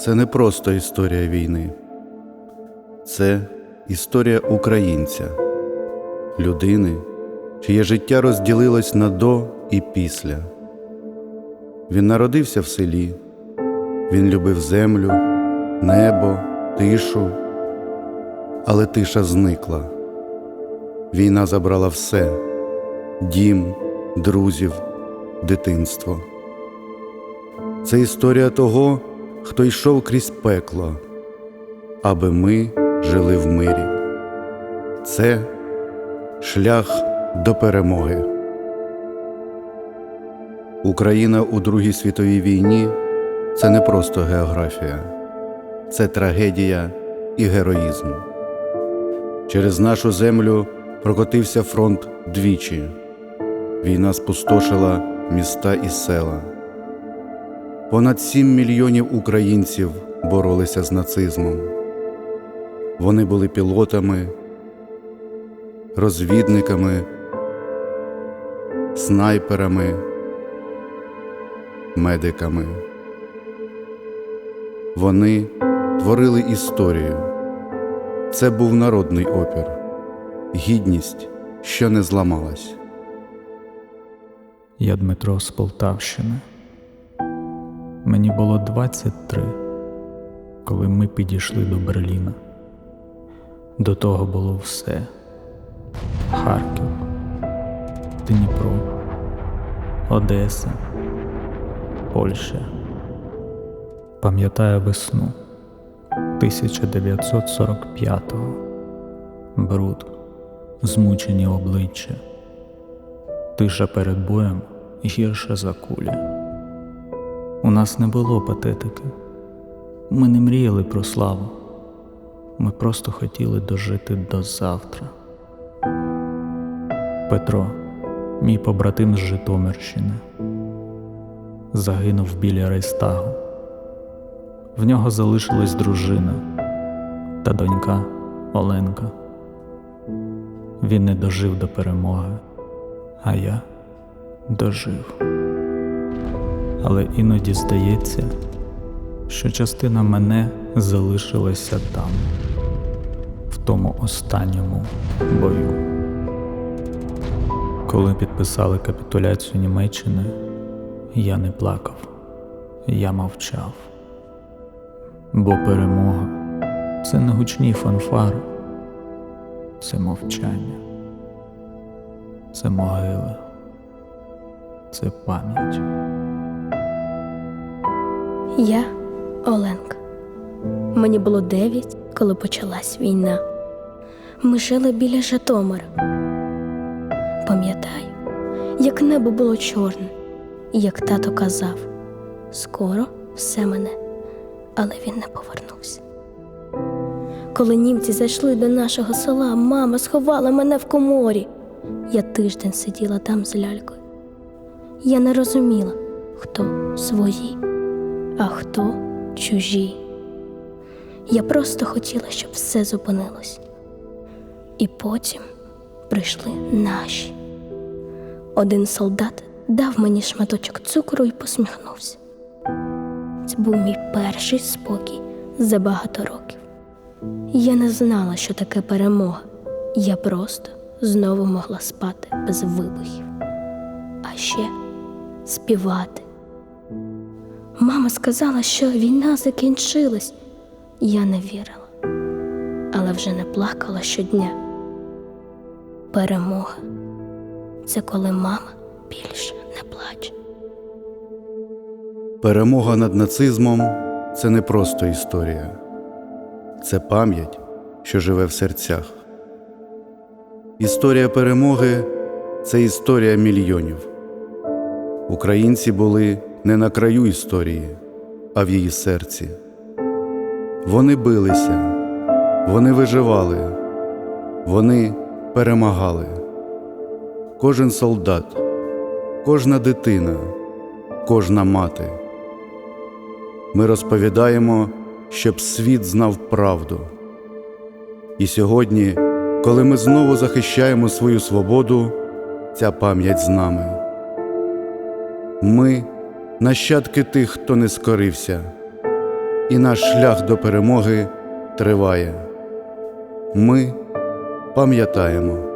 це не просто історія війни, це історія українця, людини, чиє життя розділилось на до і після. Він народився в селі, він любив землю, небо, тишу, але тиша зникла. Війна забрала все дім, друзів, дитинство. Це історія того, хто йшов крізь пекло, аби ми жили в мирі. Це шлях до перемоги. Україна у Другій світовій війні це не просто географія, це трагедія і героїзм. Через нашу землю прокотився фронт двічі. Війна спустошила міста і села. Понад сім мільйонів українців боролися з нацизмом. Вони були пілотами, розвідниками, снайперами, медиками. Вони творили історію. Це був народний опір, гідність, що не зламалась. Я Дмитро з Полтавщини. Мені було 23, коли ми підійшли до Берліна. До того було все: Харків, Дніпро, Одеса, Польща. Пам'ятаю весну 1945-го. Бруд, змучені обличчя. Тиша перед боєм гірша за кулі. У нас не було патетики. Ми не мріяли про славу. Ми просто хотіли дожити до завтра. Петро, мій побратим з Житомирщини, загинув біля Рейстагу. В нього залишилась дружина та донька Оленка. Він не дожив до перемоги а я дожив. Але іноді здається, що частина мене залишилася там, в тому останньому бою. Коли підписали капітуляцію Німеччини, я не плакав, я мовчав. Бо перемога це не гучні фанфари, це мовчання це могила, це пам'ять. Я Оленка. Мені було дев'ять, коли почалась війна. Ми жили біля Житомира. Пам'ятаю, як небо було чорне, як тато казав: скоро все мене, але він не повернувся. Коли німці зайшли до нашого села, мама сховала мене в коморі. Я тиждень сиділа там з лялькою. Я не розуміла, хто свої, а хто чужі. Я просто хотіла, щоб все зупинилось. І потім прийшли наші. Один солдат дав мені шматочок цукру і посміхнувся. Це був мій перший спокій за багато років. Я не знала, що таке перемога. Я просто знову могла спати без вибухів, а ще співати. Мама сказала, що війна закінчилась. Я не вірила, але вже не плакала щодня. Перемога це коли мама більше не плаче. Перемога над нацизмом це не просто історія, це пам'ять, що живе в серцях. Історія перемоги це історія мільйонів. Українці були не на краю історії, а в її серці. Вони билися, вони виживали, вони перемагали. Кожен солдат, кожна дитина, кожна мати. Ми розповідаємо, щоб світ знав правду. І сьогодні, коли ми знову захищаємо свою свободу, ця пам'ять з нами. Ми нащадки тих, хто не скорився, і наш шлях до перемоги триває. Ми пам'ятаємо.